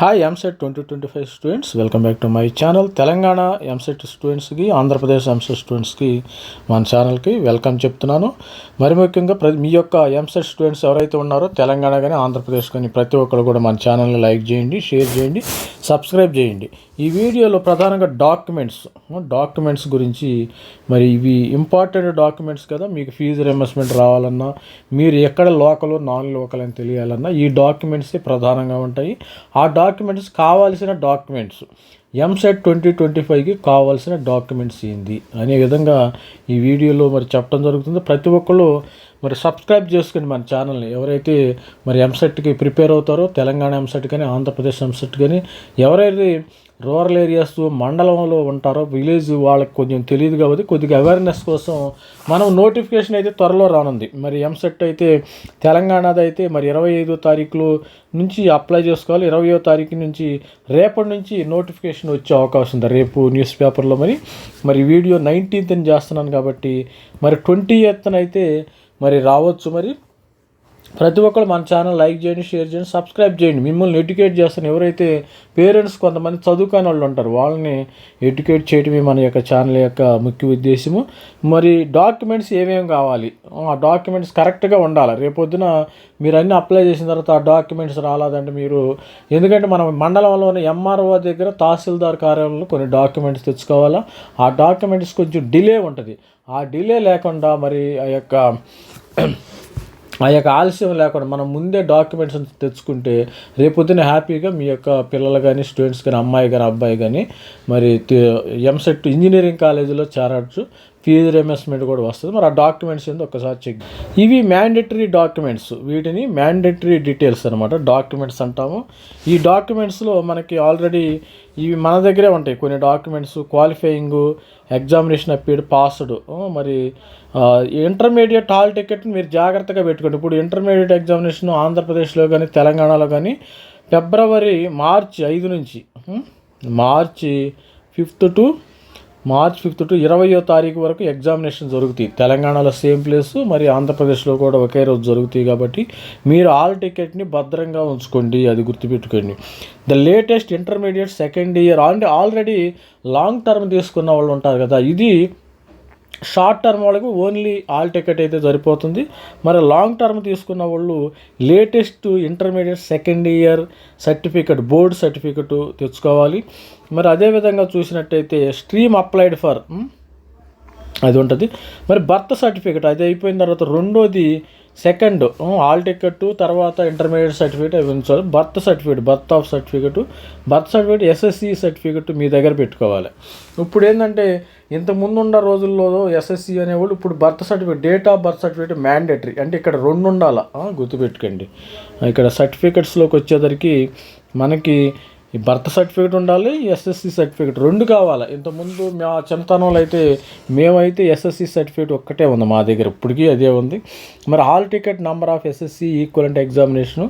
Hi EAMCET twenty twenty five students welcome back to my channel Telangana EAMCET స్టూడెంట్స్కి ఆంధ్రప్రదేశ్ ఎంసెట్ స్టూడెంట్స్కి మన ఛానల్కి welcome చెప్తున్నాను. మరి ముఖ్యంగా ప్రతి మీ యొక్క ఎంసెట్ స్టూడెంట్స్ ఎవరైతే ఉన్నారో తెలంగాణ కానీ ఆంధ్రప్రదేశ్ కానీ ప్రతి ఒక్కరు కూడా మన ఛానల్ని లైక్ చేయండి షేర్ చేయండి సబ్స్క్రైబ్ చేయండి. ఈ వీడియోలో ప్రధానంగా డాక్యుమెంట్స్ డాక్యుమెంట్స్ గురించి మరి ఇవి ఇంపార్టెంట్ డాక్యుమెంట్స్ కదా మీకు ఫీజు రియంబర్స్మెంట్ రావాలన్నా మీరు ఎక్కడ లోకల్ నాన్ లోకల్ అని తెలియాలన్నా ఈ డాక్యుమెంట్సే ప్రధానంగా ఉంటాయి. ఆ డాక్యుమెంట్స్ కావాల్సిన డాక్యుమెంట్స్ ఎంసెట్ ట్వంటీ ట్వంటీ ఫైవ్కి కావాల్సిన డాక్యుమెంట్స్ ఏంది? అనే విధంగా ఈ వీడియోలో మరి చెప్పడం జరుగుతుంది. ప్రతి ఒక్కళ్ళు మరి సబ్స్క్రైబ్ చేసుకోండి మన ఛానల్ని ఎవరైతే మరి ఎంసెట్కి ప్రిపేర్ అవుతారో తెలంగాణ ఎంసెట్ కానీ ఆంధ్రప్రదేశ్ ఎంసెట్ కానీ ఎవరైతే రూరల్ ఏరియాస్ మండలంలో ఉంటారో విలేజ్ వాళ్ళకి కొంచెం తెలియదు కాబట్టి కొద్దిగా అవేర్నెస్ కోసం మనం నోటిఫికేషన్ అయితే త్వరలో రానుంది. మరి ఎంసెట్ అయితే తెలంగాణది అయితే మరి ఇరవై ఐదో తారీఖులో నుంచి అప్లై చేసుకోవాలి. ఇరవయో తారీఖు నుంచి రేపటి నుంచి నోటిఫికేషన్ వచ్చే అవకాశం ఉంది. రేపు న్యూస్ పేపర్లో మరి మరి వీడియో నైన్టీన్త్ని చేస్తున్నాను కాబట్టి మరి ట్వంటీ అయితే మరి రావచ్చు మరి. ప్రతి ఒక్కరు మన ఛానల్ లైక్ చేయండి షేర్ చేయండి సబ్స్క్రైబ్ చేయండి. మిమ్మల్ని ఎడ్యుకేట్ చేస్తాను ఎవరైతే పేరెంట్స్ కొంతమంది చదువుకాని వాళ్ళు ఉంటారు వాళ్ళని ఎడ్యుకేట్ చేయడమే మన యొక్క ఛానల్ యొక్క ముఖ్య ఉద్దేశము. మరి డాక్యుమెంట్స్ ఏమేమి కావాలి? ఆ డాక్యుమెంట్స్ కరెక్ట్గా ఉండాలి? రేపొద్దున మీరు అన్నీ అప్లై చేసిన తర్వాత ఆ డాక్యుమెంట్స్ రాలేదంటే మీరు ఎందుకంటే మనం మండలంలోని ఎంఆర్ఓ దగ్గర తహసీల్దార్ కార్యాలయంలో కొన్ని డాక్యుమెంట్స్ తెచ్చుకోవాలా? ఆ డాక్యుమెంట్స్ కొంచెం డిలే ఉంటుంది. ఆ డిలే లేకుండా మరి ఆ యొక్క ఆ యొక్క ఆలస్యం లేకుండా మనం ముందే డాక్యుమెంట్స్ తెచ్చుకుంటే రేపొద్దున హ్యాపీగా మీ యొక్క పిల్లలు కానీ స్టూడెంట్స్ కానీ అమ్మాయి కానీ అబ్బాయి కానీ మరి ఎంసెట్ ఇంజనీరింగ్ కాలేజీలో చేరవచ్చు ఫీజు రియంబర్స్మెంట్ కూడా వస్తుంది. మరి ఆ డాక్యుమెంట్స్ ఏందో ఒకసారి చెక్ ఇవి మ్యాండేటరీ డాక్యుమెంట్స్ వీటిని మ్యాండేటరీ డీటెయిల్స్ అనమాట డాక్యుమెంట్స్ అంటాము. ఈ డాక్యుమెంట్స్లో మనకి ఆల్రెడీ ఇవి మన దగ్గరే ఉంటాయి. కొన్ని documents qualifying examination appeared passed మరి ఇంటర్మీడియట్ హాల్ టికెట్ని మీరు జాగ్రత్తగా పెట్టుకోండి. ఇప్పుడు ఇంటర్మీడియట్ ఎగ్జామినేషన్ ఆంధ్రప్రదేశ్లో కానీ తెలంగాణలో కానీ ఫిబ్రవరి మార్చి ఐదు నుంచి March fifth to March fifth to ఇరవయో తారీఖు వరకు ఎగ్జామినేషన్ జరుగుతాయి. తెలంగాణలో సేమ్ ప్లేస్ మరి ఆంధ్రప్రదేశ్లో కూడా ఒకే రోజు జరుగుతాయి కాబట్టి మీరు ఆల్ టికెట్ని భద్రంగా ఉంచుకోండి అది గుర్తుపెట్టుకోండి. The latest intermediate second year అంటే ఆల్రెడీ లాంగ్ టర్మ్ తీసుకున్న వాళ్ళు ఉంటారు కదా ఇది షార్ట్ టర్మ్ వాళ్ళకి ఓన్లీ ఆల్ టికెట్ అయితే సరిపోతుంది. మరి లాంగ్ టర్మ్ తీసుకున్న వాళ్ళు latest intermediate second year certificate board certificate తెచ్చుకోవాలి. మరి అదేవిధంగా చూసినట్టయితే స్ట్రీమ్ అప్లైడ్ ఫర్ అది ఉంటుంది. మరి బర్త్ సర్టిఫికెట్ అది అయిపోయిన తర్వాత రెండోది సెకండ్ ఆల్ టికెట్ తర్వాత ఇంటర్మీడియట్ సర్టిఫికేట్ అవి ఉంచాలి birth certificate birth of certificate. Birth certificate SSC certificate మీ దగ్గర పెట్టుకోవాలి. ఇప్పుడు ఏంటంటే ఇంతకుముందు ఉన్న రోజుల్లో ఎస్ఎస్సి అనేవాళ్ళు ఇప్పుడు birth certificate date of birth certificate mandatory. అంటే ఇక్కడ రెండు ఉండాలా? గుర్తుపెట్టుకోండి. ఇక్కడ సర్టిఫికెట్స్లోకి వచ్చేసరికి మనకి ఈ బర్త్ సర్టిఫికేట్ ఉండాలి ఎస్ఎస్సి సర్టిఫికేట్ రెండు కావాలి. ఇంతకుముందు మా చిన్నతనంలో అయితే మేమైతే ఎస్ఎస్సి సర్టిఫికేట్ ఒక్కటే ఉంది మా దగ్గర ఇప్పటికీ అదే ఉంది. మరి hall ticket number of SSC equivalent examination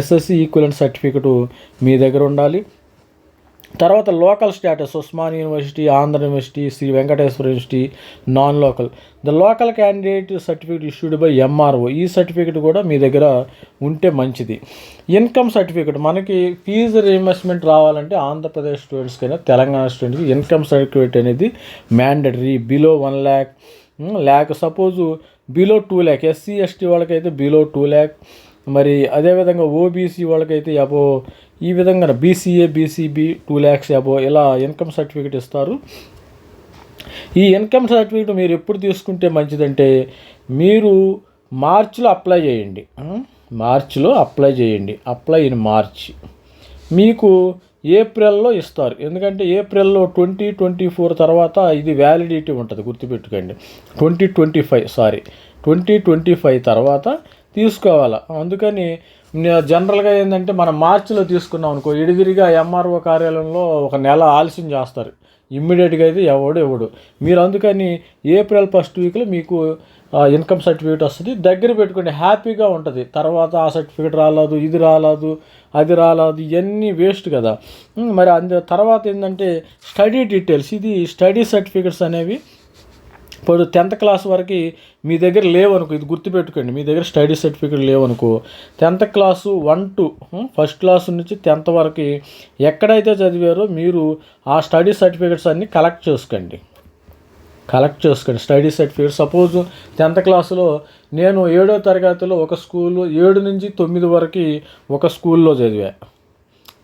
SSC equivalent certificate మీ దగ్గర ఉండాలి. తర్వాత local status Osman university Andhra university Sri Venkateswara university non local. The local candidate certificate issued by MRO ఈ సర్టిఫికేట్ కూడా మీ దగ్గర ఉంటే మంచిది. ఇన్కమ్ సర్టిఫికేట్ మనకి ఫీజు రీఇంబర్స్మెంట్ రావాలంటే ఆంధ్రప్రదేశ్ స్టూడెంట్స్కైనా తెలంగాణ స్టూడెంట్స్కి ఇన్కమ్ సర్టిఫికేట్ అనేది mandatory. Below one lakh lakh suppose below two lakh SC ST వాళ్ళకైతే బిలో టూ ల్యాక్ మరి అదేవిధంగా ఓబీసీ వాళ్ళకైతే అబో ఈ విధంగా BCA BCB two lakhs above ఇలా ఇన్కమ్ సర్టిఫికేట్ ఇస్తారు. ఈ ఇన్కమ్ సర్టిఫికేట్ మీరు ఎప్పుడు తీసుకుంటే మంచిదంటే మీరు మార్చిలో అప్లై చేయండి. మార్చిలో అప్లై చేయండి. అప్లై ఇన్ మార్చి మీకు ఏప్రిల్లో ఇస్తారు. ఎందుకంటే ఏప్రిల్లో ట్వంటీ ట్వంటీ ఫోర్ తర్వాత ఇది వ్యాలిడిటీ ఉంటుంది గుర్తుపెట్టుకోండి. Twenty twenty five sorry twenty twenty five తర్వాత తీసుకోవాలి? అందుకని జనరల్గా ఏంటంటే మనం మార్చిలో తీసుకున్నాం అనుకో ఇడిదిరిగా ఎంఆర్ఓ కార్యాలయంలో ఒక నెల ఆలస్యం చేస్తారు. ఇమ్మీడియట్గా అయితే ఎవడు ఎవడు మీరు అందుకని ఏప్రిల్ ఫస్ట్ వీక్లో మీకు ఇన్కమ్ సర్టిఫికేట్ వస్తుంది. దగ్గర పెట్టుకోండి. హ్యాపీగా ఉంటుంది. తర్వాత ఆ సర్టిఫికేట్ రాలేదు ఇది రాలేదు అది రాలేదు ఇవన్నీ వేస్ట్ కదా. మరి అందు తర్వాత ఏంటంటే స్టడీ డీటెయిల్స్ ఇది స్టడీ సర్టిఫికేట్స్ అనేవి ఇప్పుడు టెన్త్ క్లాస్ వరకు మీ దగ్గర లేవనుకో ఇది గుర్తుపెట్టుకోండి మీ దగ్గర study certificate లేవనుకో tenth class one to first class నుంచి టెన్త్ వరకు ఎక్కడైతే చదివారో మీరు ఆ స్టడీ సర్టిఫికేట్స్ అన్నీ కలెక్ట్ చేసుకోండి. కలెక్ట్ చేసుకోండి. స్టడీ సర్టిఫికేట్ సపోజ్ టెన్త్ క్లాస్లో నేను ఏడో తరగతిలో ఒక స్కూల్ ఏడు నుంచి తొమ్మిది వరకు ఒక స్కూల్లో చదివా.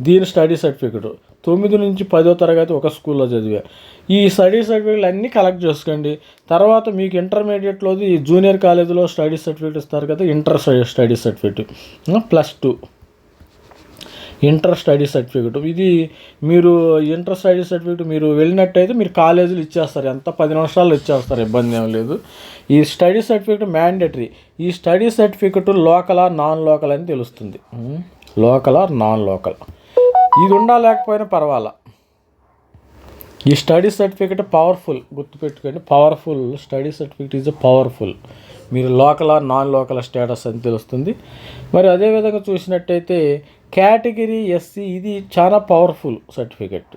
దీని స్టడీ సర్టిఫికేట్. తొమ్మిది నుంచి పదో తరగతి ఒక స్కూల్లో చదివా. ఈ స్టడీ సర్టిఫికేట్లు అన్నీ కలెక్ట్ చేసుకోండి. తర్వాత మీకు ఇంటర్మీడియట్లోది జూనియర్ కాలేజీలో స్టడీ సర్టిఫికేట్ ఇస్తారు కదా inter study certificate plus two inter study certificate ఇది మీరు ఇంటర్ స్టడీ సర్టిఫికేట్ మీరు వెళ్ళినట్టయితే మీరు కాలేజీలు ఇచ్చేస్తారు. ఎంత పది నిమిషాలు ఇచ్చేస్తారు ఇబ్బంది ఏం లేదు. ఈ స్టడీ సర్టిఫికేట్ మ్యాండేటరీ ఈ స్టడీ సర్టిఫికేట్ లోకలా నాన్ లోకల్ అని తెలుస్తుంది. లోకల్ ఆర్ నాన్ లోకల్ ఇది ఉండాలేకపోయినా పర్వాలా. ఈ స్టడీ సర్టిఫికేట్ పవర్ఫుల్. గుర్తుపెట్టుకోండి powerful study certificate is powerful. మీరు లోకల్ నాన్ లోకల్ స్టేటస్ అని తెలుస్తుంది. మరి అదేవిధంగా చూసినట్టయితే కేటగిరీ ఎస్సీ ఇది చాలా పవర్ఫుల్ సర్టిఫికెట్.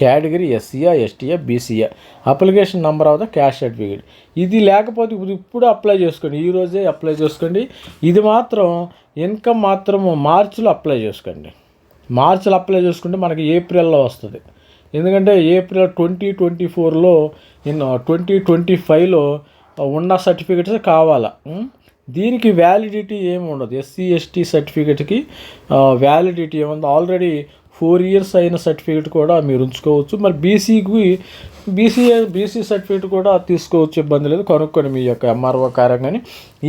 కేటగిరీ ఎస్సీయా ఎస్టీయా బీసీయా. Application number of the caste certificate. ఇది లేకపోతే ఇప్పుడు ఇప్పుడు అప్లై చేసుకోండి. ఈ రోజే అప్లై చేసుకోండి. ఇది మాత్రం ఇన్కమ్ మాత్రం మార్చిలో అప్లై చేసుకోండి. మార్చిలో అప్లై చేసుకుంటే మనకి ఏప్రిల్లో వస్తుంది. ఎందుకంటే ఏప్రిల్ ట్వంటీ ట్వంటీ ఫోర్లో ఇన్ ట్వంటీ ట్వంటీ ఫైవ్లో ఉన్న సర్టిఫికెట్స్ కావాలా? దీనికి వ్యాలిడిటీ ఏమి ఉండదు. ఎస్సీ ఎస్టీ సర్టిఫికెట్కి వ్యాలిడిటీ ఏముంది? ఆల్రెడీ ఫోర్ ఇయర్స్ అయిన సర్టిఫికేట్ కూడా మీరు ఉంచుకోవచ్చు. మరి బీసీకి బీసీ బీసీ సర్టిఫికేట్ కూడా తీసుకోవచ్చు ఇబ్బంది లేదు. కనుక్కొని మీ యొక్క ఎంఆర్ఓ కార్యం కానీ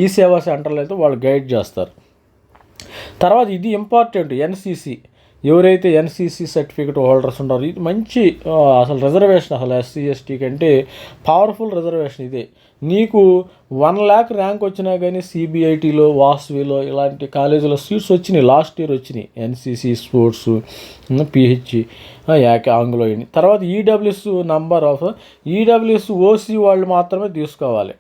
ఈ సేవా సెంటర్లో అయితే వాళ్ళు గైడ్ చేస్తారు. తర్వాత ఇది ఇంపార్టెంట్ ఎన్సీసీ. ఎవరైతే ఎన్సీసీ సర్టిఫికేట్ హోల్డర్స్ ఉంటారో ఇది మంచి అసలు రిజర్వేషన్ అసలు ఎస్సీ ఎస్టీ కంటే పవర్ఫుల్ రిజర్వేషన్ ఇదే. నీకు వన్ ల్యాక్ ర్యాంక్ వచ్చినా కానీ సిబిఐటీలో వాస్విలో ఇలాంటి కాలేజీలో సీట్స్ వచ్చినాయి లాస్ట్ ఇయర్ వచ్చినాయి. ఎన్సీసీ స్పోర్ట్స్ పిహెచ్ఈ యాక్ ఆంగ్లో తర్వాత EWS number of EWS OC వాళ్ళు మాత్రమే తీసుకోవాలి.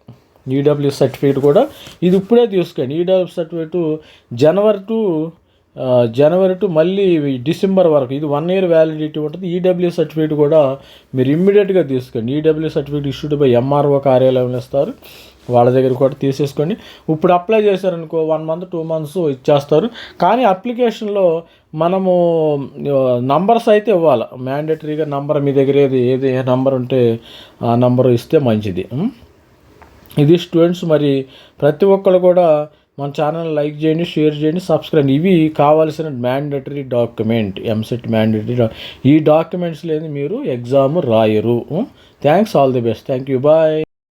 ఈడబ్ల్యూఎస్ సర్టిఫికేట్ కూడా ఇది ఇప్పుడే తీసుకోండి. ఈడబ్ల్యూఎస్ సర్టిఫికేట్ జనవరి టు జనవరి టు మళ్ళీ డిసెంబర్ వరకు ఇది వన్ ఇయర్ వ్యాలిడిటీ ఉంటుంది. ఈడబ్ల్యూ సర్టిఫికేట్ కూడా మీరు ఇమ్మీడియట్గా తీసుకోండి. EW certificate issued by MRO కార్యాలయంలో ఇస్తారు. వాళ్ళ దగ్గర కూడా తీసేసుకోండి. ఇప్పుడు అప్లై చేశారనుకో వన్ మంత్ టూ మంత్స్ ఇచ్చేస్తారు. కానీ అప్లికేషన్లో మనము నంబర్స్ అయితే ఇవ్వాలి. మ్యాండేటరీగా నంబర్ మీ దగ్గర ఏది ఏది ఏ నంబర్ ఉంటే ఆ నంబర్ ఇస్తే మంచిది. ఇది స్టూడెంట్స్ మరి ప్రతి ఒక్కరు కూడా మన ఛానల్ లైక్ చేయండి షేర్ చేయండి సబ్స్క్రైబ్ ఇవి కావాల్సిన మ్యాండటరీ డాక్యుమెంట్ ఎంసెట్ మ్యాండటరీ ఈ డాక్యుమెంట్స్ లేని మీరు ఎగ్జామ్ రాయరు. Thanks all the best thank you bye